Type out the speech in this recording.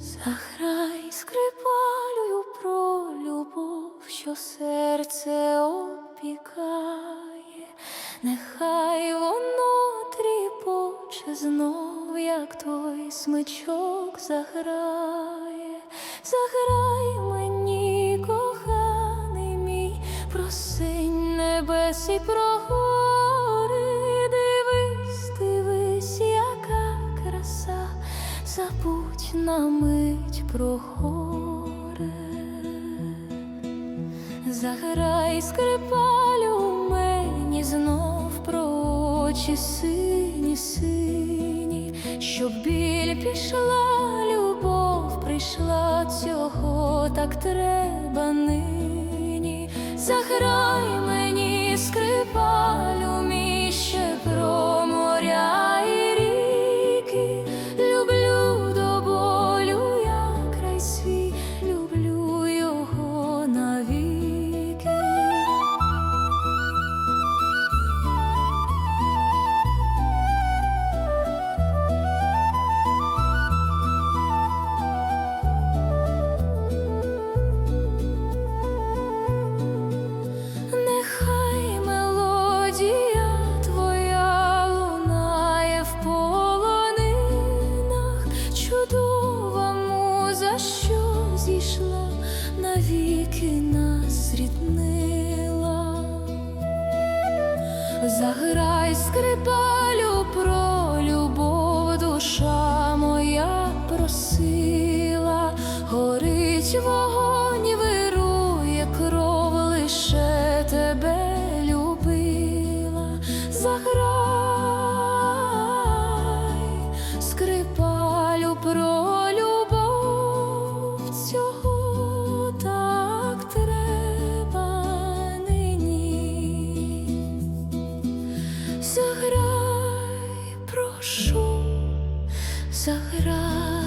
Заграй скрипалю про любов, що серце опікає, нехай воно тріпоче знов, як той смичок заграє, заграй мені, коханий мій, просинь небес і прогуль. На мить про горе. Заграй скрипалю мені знов про очі сині, сині, щоб біль пішла, любов прийшла, цього так треба нині. Заграй мені скрипалю заграй скрипалю про любов, душа моя просила, горить вогонь, вирує кров, лише тебе любила, заграй скрипалю про. заграй, прошу, заграй.